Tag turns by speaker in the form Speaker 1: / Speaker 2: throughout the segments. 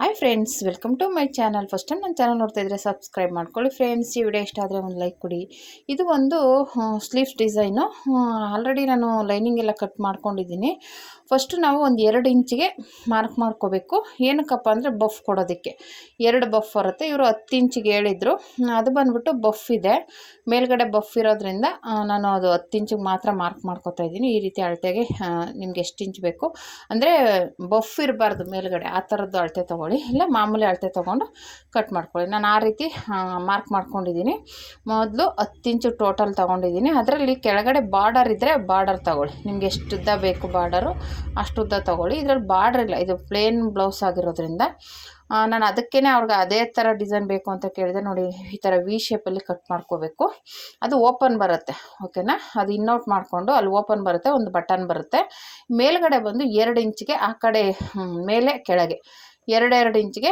Speaker 1: Hi friends welcome to my channel first time ನನ್ನ channel ನೋಡ್ತಾ ಇದ್ದರೆ ಸಬ್ಸ್ಕ್ರೈಬ್ ಮಾಡ್ಕೊಳ್ಳಿ ಫ್ರೆಂಡ್ಸ್ ಈ ವಿಡಿಯೋ ಇಷ್ಟ ಆದರೆ ಒಂದು ಲೈಕ್ ಕೊಡಿ. ಇದು ಒಂದು ಸ್ಲೀವ್ಸ್ ಡಿಸೈನು ಆಲ್ರೆಡಿ ನಾನು ಲೈನಿಂಗ್ ಎಲ್ಲ ಕಟ್ ಮಾಡ್ಕೊಂಡಿದ್ದೀನಿ. ಫಸ್ಟು ನಾವು ಒಂದು ಎರಡು ಇಂಚಿಗೆ ಮಾರ್ಕ್ ಮಾಡ್ಕೋಬೇಕು. ಏನಕ್ಕಪ್ಪ ಅಂದರೆ ಬಫ್ ಕೊಡೋದಕ್ಕೆ. ಎರಡು ಬಫ್ ಬರುತ್ತೆ. ಇವರು ಹತ್ತು ಇಂಚಿಗೆ ಹೇಳಿದರು. ಅದು ಬಂದ್ಬಿಟ್ಟು ಬಫ್ ಇದೆ. ಮೇಲ್ಗಡೆ ಬಫ್ ಇರೋದ್ರಿಂದ ನಾನು ಅದು ಹತ್ತು ಇಂಚಿಗೆ ಮಾತ್ರ ಮಾರ್ಕ್ ಮಾಡ್ಕೋತಾ ಇದ್ದೀನಿ. ಈ ರೀತಿ ಅಳತೆಗೆ ನಿಮ್ಗೆ ಎಷ್ಟು ಇಂಚ್ ಬೇಕು. ಅಂದರೆ ಬಫ್ ಇರಬಾರ್ದು ಮೇಲ್ಗಡೆ. ಆ ಥರದ್ದು ಅಳತೆ ತೊಗೊಳ್ಳಿ. ಇಲ್ಲ, ಮಾಮೂಲಿ ಅಳತೆ ತೊಗೊಂಡು ಕಟ್ ಮಾಡ್ಕೊಳ್ಳಿ. ನಾನು ಆ ರೀತಿ ಮಾರ್ಕ್ ಮಾಡ್ಕೊಂಡಿದ್ದೀನಿ. ಮೊದಲು ಹತ್ತು ಇಂಚು ಟೋಟಲ್ ತೊಗೊಂಡಿದ್ದೀನಿ. ಅದರಲ್ಲಿ ಕೆಳಗಡೆ ಬಾರ್ಡರ್ ಇದ್ದರೆ ಬಾರ್ಡರ್ ತೊಗೊಳ್ಳಿ. ನಿಮ್ಗೆ ಎಷ್ಟು ಉದ್ದ ಬೇಕು ಬಾರ್ಡರು ಅಷ್ಟು ಉದ್ದ ತೊಗೊಳ್ಳಿ. ಇದರಲ್ಲಿ ಬಾರ್ಡ್ರ್ ಇಲ್ಲ, ಇದು ಪ್ಲೇನ್ ಬ್ಲೌಸ್ ಆಗಿರೋದ್ರಿಂದ. ನಾನು ಅದಕ್ಕೇ ಅವ್ರಿಗೆ ಅದೇ ಥರ ಡಿಸೈನ್ ಬೇಕು ಅಂತ ಕೇಳಿದೆ. ನೋಡಿ, ಈ ಥರ ವಿ ಶೇಪಲ್ಲಿ ಕಟ್ ಮಾಡ್ಕೋಬೇಕು. ಅದು ಓಪನ್ ಬರುತ್ತೆ ಓಕೆನಾ ಅದು ಇನ್ನೌಟ್ ಮಾಡಿಕೊಂಡು ಅಲ್ಲಿ ಓಪನ್ ಬರುತ್ತೆ, ಒಂದು ಬಟನ್ ಬರುತ್ತೆ. ಮೇಲ್ಗಡೆ ಬಂದು ಎರಡು ಇಂಚಿಗೆ, ಆ ಕಡೆ ಮೇಲೆ, ಕೆಳಗೆ. ಎರಡೆರಡು ಇಂಚಿಗೆ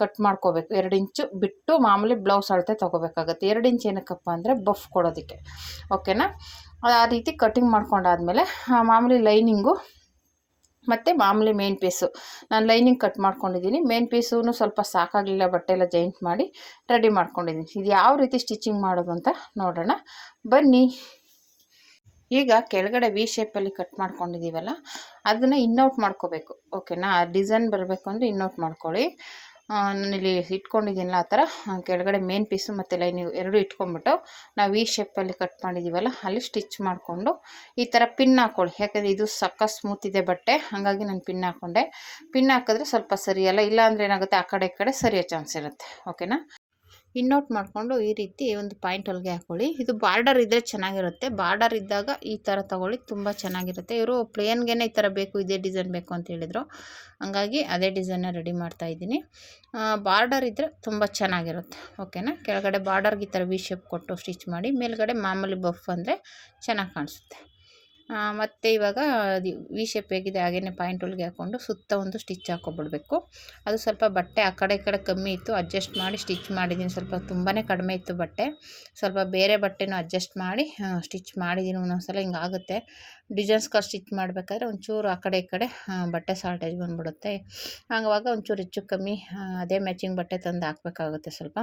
Speaker 1: ಕಟ್ ಮಾಡ್ಕೋಬೇಕು. ಎರಡು ಇಂಚು ಬಿಟ್ಟು ಮಾಮೂಲಿ ಬ್ಲೌಸ್ ಅಳತೆ ತೊಗೋಬೇಕಾಗುತ್ತೆ. ಎರಡು ಇಂಚು ಏನಕ್ಕಪ್ಪ ಅಂದರೆ ಬಫ್ ಕೊಡೋದಕ್ಕೆ ಓಕೆನಾ ಆ ರೀತಿ ಕಟಿಂಗ್ ಮಾಡ್ಕೊಂಡಾದ್ಮೇಲೆ ಮಾಮೂಲಿ ಲೈನಿಂಗು ಮತ್ತು ಮಾಮೂಲಿ ಮೇನ್ ಪೀಸು ನಾನು ಲೈನಿಂಗ್ ಕಟ್ ಮಾಡ್ಕೊಂಡಿದ್ದೀನಿ ಮೇನ್ ಪೀಸೂ ಸ್ವಲ್ಪ ಸಾಕಾಗಲಿಲ್ಲ ಬಟ್ಟೆ ಎಲ್ಲ ಜಾಯಿಂಟ್ ಮಾಡಿ ರೆಡಿ ಮಾಡ್ಕೊಂಡಿದ್ದೀನಿ ಇದು ಯಾವ ರೀತಿ ಸ್ಟಿಚಿಂಗ್ ಮಾಡೋದು ಅಂತ ನೋಡೋಣ. ಬನ್ನಿ. ಈಗ ಕೆಳಗಡೆ ವಿ ಶೇಪಲ್ಲಿ ಕಟ್ ಮಾಡ್ಕೊಂಡಿದ್ದೀವಲ್ಲ ಅದನ್ನು ಇನ್ನೌಟ್ ಮಾಡ್ಕೋಬೇಕು. ಓಕೆನಾ ಡಿಸೈನ್ ಬರಬೇಕು ಅಂದರೆ ಇನ್ನೌಟ್ ಮಾಡ್ಕೊಳ್ಳಿ. ನಾನಿಲ್ಲಿ ಇಟ್ಕೊಂಡಿದ್ದೀನಲ್ಲ ಆ ಥರ ಕೆಳಗಡೆ ಮೇನ್ ಪೀಸು ಮತ್ತು ಲೈನಿಂಗ್ ಎರಡು ಇಟ್ಕೊಂಡ್ಬಿಟ್ಟು ನಾವು ಈ ಶೇಪಲ್ಲಿ ಕಟ್ ಮಾಡಿದ್ದೀವಲ್ಲ ಅಲ್ಲಿ ಸ್ಟಿಚ್ ಮಾಡಿಕೊಂಡು ಈ ಥರ ಪಿನ್ ಹಾಕ್ಕೊಳ್ಳಿ ಯಾಕಂದರೆ ಇದು ಸಕ್ಕ ಸ್ಮೂತ್ ಇದೆ ಬಟ್ಟೆ, ಹಾಗಾಗಿ ನಾನು ಪಿನ್ ಹಾಕ್ಕೊಂಡೆ ಪಿನ್ ಹಾಕಿದ್ರೆ ಸ್ವಲ್ಪ ಸರಿಯಲ್ಲ ಇಲ್ಲ ಅಂದರೆ ಏನಾಗುತ್ತೆ, ಆ ಕಡೆ ಈ ಕಡೆ ಸರಿಯೋ ಚಾನ್ಸ್ ಇರುತ್ತೆ. ಓಕೆನಾ ಇನ್ನೋಟ್ ಮಾಡಿಕೊಂಡು ಈ ರೀತಿ ಒಂದು ಪಾಯಿಂಟ್ ಹೊಲಿಗೆ ಹಾಕ್ಕೊಳ್ಳಿ ಇದು ಬಾರ್ಡರ್ ಇದ್ದರೆ ಚೆನ್ನಾಗಿರುತ್ತೆ. ಬಾರ್ಡರ್ ಇದ್ದಾಗ ಈ ಥರ ತಗೊಳ್ಳಿ, ತುಂಬ ಚೆನ್ನಾಗಿರುತ್ತೆ. ಇವರು ಪ್ಲೇನ್ಗೆ ಈ ಥರ ಬೇಕು, ಇದೇ ಡಿಸೈನ್ ಬೇಕು ಅಂತ ಹೇಳಿದರು. ಹಂಗಾಗಿ ಅದೇ ಡಿಸೈನ್ನ ರೆಡಿ ಮಾಡ್ತಾ ಇದ್ದೀನಿ. ಬಾರ್ಡರ್ ಇದ್ದರೆ ತುಂಬ ಚೆನ್ನಾಗಿರುತ್ತೆ. ಓಕೆನಾ? ಕೆಳಗಡೆ ಬಾರ್ಡರ್ಗೆ ಈ ಥರ ವಿ ಶೇಪ್ ಕೊಟ್ಟು ಸ್ಟಿಚ್ ಮಾಡಿ, ಮೇಲ್ಗಡೆ ಮಾಮೂಲಿ ಬಫ್ ಅಂದರೆ ಚೆನ್ನಾಗಿ ಕಾಣಿಸುತ್ತೆ. ಮತ್ತು ಇವಾಗ ವಿ ಶೇಪ್ ಹೇಗಿದೆ, ಹಾಗೇನೇ ಪಾಯಿಂಟ್ ಒಳಗೆ ಹಾಕ್ಕೊಂಡು ಸುತ್ತ ಒಂದು ಸ್ಟಿಚ್ ಹಾಕ್ಕೊಬಿಡ್ಬೇಕು ಅದು ಸ್ವಲ್ಪ ಬಟ್ಟೆ ಆ ಕಡೆ ಈ ಕಡೆ ಕಮ್ಮಿ ಇತ್ತು ಅಡ್ಜಸ್ಟ್ ಮಾಡಿ ಸ್ಟಿಚ್ ಮಾಡಿದ್ದೀನಿ. ಸ್ವಲ್ಪ ತುಂಬಾ ಕಡಿಮೆ ಇತ್ತು ಬಟ್ಟೆ. ಸ್ವಲ್ಪ ಬೇರೆ ಬಟ್ಟೆನೂ ಅಡ್ಜಸ್ಟ್ ಮಾಡಿ ಸ್ಟಿಚ್ ಮಾಡಿದ್ದೀನಿ. ಒಂದೊಂದ್ಸಲ ಹಿಂಗಾಗುತ್ತೆ ಆಗುತ್ತೆ. ಡಿಸೈನ್ಸ್ಗೆ ಸ್ಟಿಚ್ ಮಾಡಬೇಕಾದ್ರೆ ಒಂಚೂರು ಆ ಕಡೆ ಈ ಕಡೆ ಬಟ್ಟೆ ಶಾರ್ಟೇಜ್ ಬಂದುಬಿಡುತ್ತೆ. ಹಂಗಾಗ ಒಂಚೂರು ಹೆಚ್ಚು ಕಮ್ಮಿ ಅದೇ ಮ್ಯಾಚಿಂಗ್ ಬಟ್ಟೆ ತಂದು ಹಾಕ್ಬೇಕಾಗುತ್ತೆ ಸ್ವಲ್ಪ.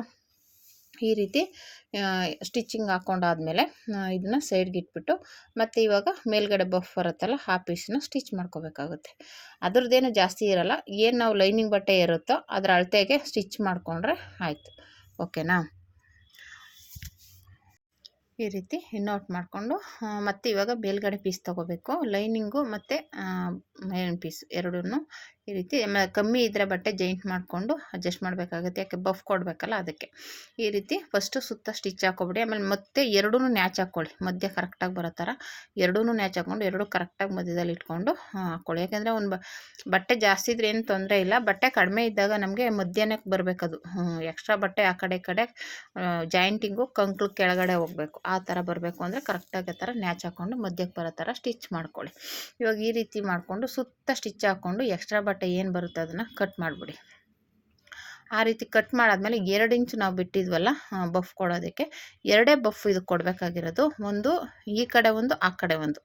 Speaker 1: ಈ ರೀತಿ ಸ್ಟಿಚಿಂಗ್ ಹಾಕ್ಕೊಂಡಾದ್ಮೇಲೆ ಇದನ್ನ ಸೈಡ್ಗೆ ಇಟ್ಬಿಟ್ಟು, ಮತ್ತು ಇವಾಗ ಮೇಲ್ಗಡೆ ಬಫ್ ಬರುತ್ತಲ್ಲ ಆ ಪೀಸನ್ನ ಸ್ಟಿಚ್ ಮಾಡ್ಕೋಬೇಕಾಗುತ್ತೆ. ಅದ್ರದ್ದೇನು ಜಾಸ್ತಿ ಇರಲ್ಲ, ಏನು ನಾವು ಲೈನಿಂಗ್ ಬಟ್ಟೆ ಇರುತ್ತೋ ಅದರ ಅಳತೆಗೆ ಸ್ಟಿಚ್ ಮಾಡಿಕೊಂಡ್ರೆ ಆಯಿತು. ಓಕೆನಾ ಈ ರೀತಿ ಔಟ್ ಮಾಡಿಕೊಂಡು ಮತ್ತು ಇವಾಗ ಮೇಲ್ಗಡೆ ಪೀಸ್ ತೊಗೋಬೇಕು. ಲೈನಿಂಗು ಮತ್ತು ಮೇನ್ ಪೀಸ್ ಎರಡೂ ಈ ರೀತಿ ಕಮ್ಮಿ ಇದ್ದರೆ ಬಟ್ಟೆ ಜೈಂಟ್ ಮಾಡಿಕೊಂಡು ಅಡ್ಜಸ್ಟ್ ಮಾಡಬೇಕಾಗುತ್ತೆ. ಯಾಕೆ ಬಫ್ ಕೊಡಬೇಕಲ್ಲ ಅದಕ್ಕೆ. ಈ ರೀತಿ ಫಸ್ಟು ಸುತ್ತ ಸ್ಟಿಚ್ ಹಾಕೊಬಿಡಿ. ಆಮೇಲೆ ಮತ್ತೆ ಎರಡೂ ನ್ಯಾಚ್ ಹಾಕ್ಕೊಳ್ಳಿ. ಮಧ್ಯ ಕರೆಕ್ಟಾಗಿ ಬರೋ ಥರ ಎರಡೂ ನ್ಯಾಚ್ ಹಾಕ್ಕೊಂಡು, ಎರಡೂ ಕರೆಕ್ಟಾಗಿ ಮಧ್ಯದಲ್ಲಿ ಇಟ್ಕೊಂಡು ಹಾಕ್ಕೊಳ್ಳಿ. ಯಾಕೆಂದರೆ ಒಂದು ಬಟ್ಟೆ ಜಾಸ್ತಿ ಇದ್ರೆ ಏನು ತೊಂದರೆ ಇಲ್ಲ. ಬಟ್ಟೆ ಕಡಿಮೆ ಇದ್ದಾಗ ನಮಗೆ ಮಧ್ಯಾಹ್ನಕ್ಕೆ ಬರಬೇಕದು. ಎಕ್ಸ್ಟ್ರಾ ಬಟ್ಟೆ ಆ ಕಡೆ ಕಡೆ ಜಾಯಿಂಟಿಂಗು ಕಂಕ್ಳು ಕೆಳಗಡೆ ಹೋಗಬೇಕು. ಆ ಥರ ಬರಬೇಕು ಅಂದರೆ ಕರೆಕ್ಟಾಗಿ ಆ ಥರ ನ್ಯಾಚ್ ಹಾಕ್ಕೊಂಡು ಮಧ್ಯಕ್ಕೆ ಬರೋ ಥರ ಸ್ಟಿಚ್ ಮಾಡ್ಕೊಳ್ಳಿ. ಇವಾಗ ಈ ರೀತಿ ಮಾಡಿಕೊಂಡು ಸುತ್ತ ಸ್ಟಿಚ್ ಹಾಕ್ಕೊಂಡು ಎಕ್ಸ್ಟ್ರಾ ಬಟ್ಟೆ ಏನು ಬರುತ್ತೆ ಅದನ್ನು ಕಟ್ ಮಾಡಿಬಿಡಿ. ಆ ರೀತಿ ಕಟ್ ಮಾಡಾದ್ಮೇಲೆ ಎರಡು ಇಂಚು ನಾವು ಬಿಟ್ಟಿದ್ವಲ್ಲ ಬಫ್ ಕೊಡೋದಕ್ಕೆ, ಎರಡೇ ಬಫ್ ಇದು ಕೊಡಬೇಕಾಗಿರೋದು. ಒಂದು ಈ ಕಡೆ ಒಂದು, ಆ ಕಡೆ ಒಂದು.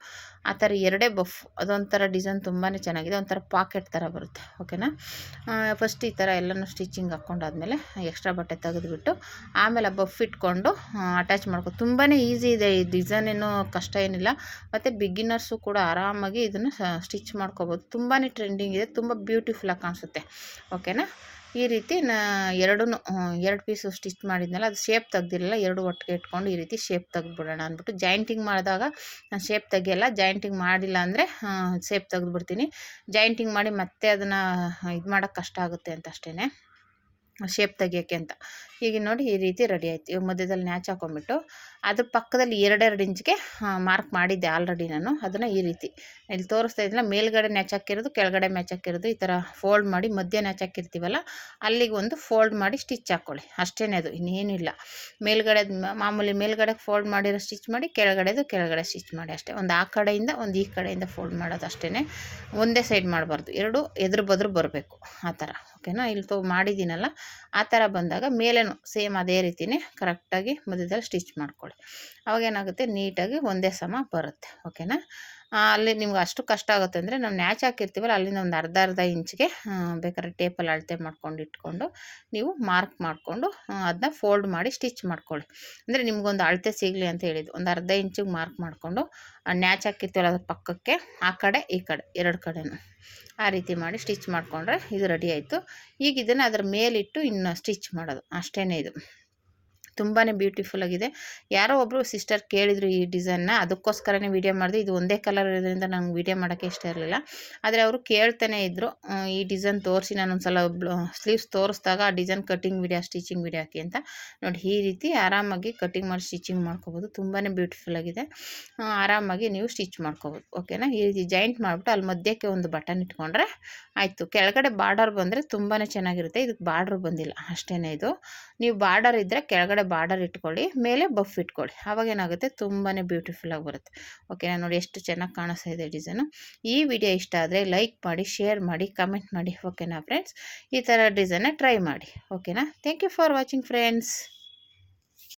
Speaker 1: ಆ ಥರ ಎರಡೇ ಬಫ್, ಅದೊಂಥರ ಡಿಸೈನ್ ತುಂಬಾ ಚೆನ್ನಾಗಿದೆ. ಒಂಥರ ಪಾಕೆಟ್ ಥರ ಬರುತ್ತೆ, ಓಕೆನಾ? ಫಸ್ಟ್ ಈ ಥರ ಎಲ್ಲನೂ ಸ್ಟಿಚಿಂಗ್ ಹಾಕ್ಕೊಂಡಾದ್ಮೇಲೆ ಎಕ್ಸ್ಟ್ರಾ ಬಟ್ಟೆ ತೆಗೆದುಬಿಟ್ಟು ಆಮೇಲೆ ಬಫ್ ಇಟ್ಕೊಂಡು ಅಟ್ಯಾಚ್ ಮಾಡ್ಕೊ ತುಂಬಾ ಈಸಿ ಇದೆ. ಈ ಡಿಸೈನ್ ಏನು ಕಷ್ಟ ಏನಿಲ್ಲ. ಮತ್ತು ಬಿಗಿನರ್ಸು ಕೂಡ ಆರಾಮಾಗಿ ಇದನ್ನು ಸ್ಟಿಚ್ ಮಾಡ್ಕೋಬೋದು. ತುಂಬಾ ಟ್ರೆಂಡಿಂಗ್ ಇದೆ, ತುಂಬ ಬ್ಯೂಟಿಫುಲ್ಲಾಗಿ ಕಾಣಿಸುತ್ತೆ, ಓಕೆನಾ? ಈ ರೀತಿ ನಾ ಎರಡೂ ಎರಡು ಪೀಸು ಸ್ಟಿಚ್ ಮಾಡಿದ್ನಲ್ಲ, ಅದು ಶೇಪ್ ತೆಗ್ದಿರಲಿಲ್ಲ, ಎರಡು ಒಟ್ಟಿಗೆ ಇಟ್ಕೊಂಡು ಈ ರೀತಿ ಶೇಪ್ ತೆಗ್ದುಬಿಡೋಣ ಅಂದ್ಬಿಟ್ಟು ಜಾಯಿಂಟಿಂಗ್ ಮಾಡಿದಾಗ ನಾನು ಶೇಪ್ ತೆಗಿಯಲ್ಲ ಜಾಯಿಂಟಿಂಗ್ ಮಾಡಿಲ್ಲ ಅಂದರೆ ಶೇಪ್ ತೆಗೆದುಬಿಡ್ತೀನಿ. ಜಾಯಿಂಟಿಂಗ್ ಮಾಡಿ ಮತ್ತೆ ಅದನ್ನು ಇದು ಮಾಡೋಕ್ಕೆ ಕಷ್ಟ ಆಗುತ್ತೆ ಅಂತ ಅಷ್ಟೇ ಶೇಪ್ ತೆಗಿಯೋಕ್ಕೆ ಅಂತ. ಈಗ ನೋಡಿ ಈ ರೀತಿ ರೆಡಿ ಆಯ್ತು. ಮಧ್ಯದಲ್ಲಿ ನ್ಯಾಚ್ ಹಾಕೊಂಡ್ಬಿಟ್ಟು ಅದ್ರ ಪಕ್ಕದಲ್ಲಿ ಎರಡೆರಡು ಇಂಚ್ಗೆ ಮಾರ್ಕ್ ಮಾಡಿದ್ದೆ ಆಲ್ರೆಡಿ ನಾನು. ಅದನ್ನು ಈ ರೀತಿ. ಇಲ್ಲಿ ತೋರಿಸ್ತಾ ಇದ್ದಿಲ್ಲ ಮೇಲ್ಗಡೆ ನ್ಯಾಚ್ ಹಾಕಿರೋದು, ಕೆಳಗಡೆ ಮ್ಯಾಚ್ ಹಾಕಿರೋದು, ಈ ಥರ ಫೋಲ್ಡ್ ಮಾಡಿ ಮಧ್ಯ ನ್ಯಾಚ್ ಹಾಕಿರ್ತೀವಲ್ಲ, ಅಲ್ಲಿಗೆ ಒಂದು ಫೋಲ್ಡ್ ಮಾಡಿ ಸ್ಟಿಚ್ ಹಾಕ್ಕೊಳ್ಳಿ ಅಷ್ಟೇ ಅದು ಇನ್ನೇನಿಲ್ಲ ಮೇಲ್ಗಡೆ, ಮಾಮೂಲಿ ಮೇಲ್ಗಡೆ ಫೋಲ್ಡ್ ಮಾಡಿರೋ ಸ್ಟಿಚ್ ಮಾಡಿ, ಕೆಳಗಡೆದು ಕೆಳಗಡೆ ಸ್ಟಿಚ್ ಮಾಡಿ ಅಷ್ಟೇ. ಒಂದು ಆ ಕಡೆಯಿಂದ, ಒಂದು ಈ ಕಡೆಯಿಂದ ಫೋಲ್ಡ್ ಮಾಡೋದು ಅಷ್ಟೇ ಒಂದೇ ಸೈಡ್ ಮಾಡಬಾರ್ದು. ಎರಡು ಎದುರು ಬದ್ರು ಬರಬೇಕು, ಆ ಥರ. ಓಕೆನಾ ಇಲ್ಲಿ ತೋ, ಮಾಡಿದ್ದೀನಲ್ಲ, ಆ ಥರ ಬಂದಾಗ ಮೇಲೇನು ಸೇಮ್ ಅದೇ ರೀತಿಯೇ ಕರೆಕ್ಟಾಗಿ ಮಧ್ಯದಲ್ಲಿ ಸ್ಟಿಚ್ ಮಾಡ್ಕೊಳ್ಳಿ. ಮಾಡ್ಕೊಳ್ಳಿ ಅವಾಗ ಏನಾಗುತ್ತೆ? ನೀಟಾಗಿ ಒಂದೇ ಸಮ ಬರುತ್ತೆ. ಓಕೆನಾ? ಅಲ್ಲಿ ನಿಮ್ಗೆ ಅಷ್ಟು ಕಷ್ಟ ಆಗುತ್ತೆ ಅಂದರೆ ನಾವು ನ್ಯಾಚ್ ಹಾಕಿರ್ತೀವಲ್ಲ, ಅಲ್ಲಿಂದ ಒಂದು ಅರ್ಧ ಅರ್ಧ ಇಂಚ್ಗೆ ಬೇಕಾದ್ರೆ ಟೇಪಲ್ಲಿ ಅಳತೆ ಮಾಡ್ಕೊಂಡು ಇಟ್ಕೊಂಡು ನೀವು ಮಾರ್ಕ್ ಮಾಡಿಕೊಂಡು ಅದನ್ನ ಫೋಲ್ಡ್ ಮಾಡಿ ಸ್ಟಿಚ್ ಮಾಡ್ಕೊಳ್ಳಿ. ಅಂದರೆ ನಿಮ್ಗೊಂದು ಅಳತೆ ಸಿಗಲಿ ಅಂತ ಹೇಳಿದ್ದು. ಒಂದು ಅರ್ಧ ಇಂಚಿಗೆ ಮಾರ್ಕ್ ಮಾಡಿಕೊಂಡು ನ್ಯಾಚ್ ಹಾಕಿರ್ತೀವಲ್ಲ ಅದ್ರ ಪಕ್ಕಕ್ಕೆ, ಆ ಕಡೆ, ಈ ಕಡೆ, ಎರಡು ಕಡೆನೂ. ಆ ರೀತಿ ಮಾಡಿ ಸ್ಟಿಚ್ ಮಾಡಿಕೊಂಡ್ರೆ ಇದು ರೆಡಿ ಆಯಿತು. ಈಗ ಇದನ್ನು ಅದ್ರ ಮೇಲಿಟ್ಟು ಇನ್ನು ಸ್ಟಿಚ್ ಮಾಡೋದು. ಅಷ್ಟೇ ಇದು. ತುಂಬಾ ಬ್ಯೂಟಿಫುಲ್ ಆಗಿದೆ. ಯಾರೋ ಒಬ್ಬರು ಸಿಸ್ಟರ್ ಕೇಳಿದರು ಈ ಡಿಸೈನ್ನ ಅದಕ್ಕೋಸ್ಕರನೇ ವೀಡಿಯೋ ಮಾಡಿದೆ. ಇದು ಒಂದೇ ಕಲರ್ ಇರೋದ್ರಿಂದ ನಂಗೆ ವೀಡಿಯೋ ಮಾಡೋಕ್ಕೆ ಇಷ್ಟ ಇರಲಿಲ್ಲ. ಆದರೆ ಅವರು ಕೇಳ್ತಾನೆ ಇದ್ದರು ಈ ಡಿಸೈನ್ ತೋರಿಸಿ ನಾನು ಒಂದು ಸಲ ಸ್ಲೀವ್ಸ್ ತೋರಿಸಿದಾಗ ಆ design cutting video stitching video ಹಾಕಿ ಅಂತ. ನೋಡಿ, ಈ ರೀತಿ ಆರಾಮಾಗಿ ಕಟಿಂಗ್ ಮಾಡಿ ಸ್ಟಿಚಿಂಗ್ ಮಾಡ್ಕೋಬೋದು. ತುಂಬಾ ಬ್ಯೂಟಿಫುಲ್ ಆಗಿದೆ. ಆರಾಮಾಗಿ ನೀವು ಸ್ಟಿಚ್ ಮಾಡ್ಕೋಬೋದು. ಓಕೆನಾ ಈ ರೀತಿ ಜಾಯಿಂಟ್ ಮಾಡಿಬಿಟ್ಟು ಅಲ್ಲಿ ಮಧ್ಯಕ್ಕೆ ಒಂದು ಬಟನ್ ಇಟ್ಕೊಂಡ್ರೆ ಆಯಿತು. ಕೆಳಗಡೆ ಬಾರ್ಡರ್ ಬಂದರೆ ತುಂಬಾ ಚೆನ್ನಾಗಿರುತ್ತೆ. ಇದಕ್ಕೆ ಬಾರ್ಡರ್ ಬಂದಿಲ್ಲ. ಅಷ್ಟೇ ಇದು. ನೀವು ಬಾರ್ಡರ್ ಇದ್ದರೆ ಕೆಳಗಡೆ ಬಾರ್ಡರ್ ಇಟ್ಕೊಳ್ಳಿ, ಮೇಲೆ ಬಫ್ ಇಟ್ಕೊಳ್ಳಿ. ಆವಾಗ ಏನಾಗುತ್ತೆ? ತುಂಬಾ ಬ್ಯೂಟಿಫುಲ್ಲಾಗಿ ಬರುತ್ತೆ. ಓಕೆನಾ ನೋಡಿ ಎಷ್ಟು ಚೆನ್ನಾಗಿ ಕಾಣಿಸ್ತಾ ಇದೆ ಡಿಸೈನು ಈ ವಿಡಿಯೋ ಇಷ್ಟ ಆದರೆ ಲೈಕ್ ಮಾಡಿ ಶೇರ್ ಮಾಡಿ ಕಮೆಂಟ್ ಮಾಡಿ. ಓಕೆನಾ ಫ್ರೆಂಡ್ಸ್ ಈ ಥರ ಡಿಸೈನೇ ಟ್ರೈ ಮಾಡಿ. ಓಕೆನಾ thank you for watching friends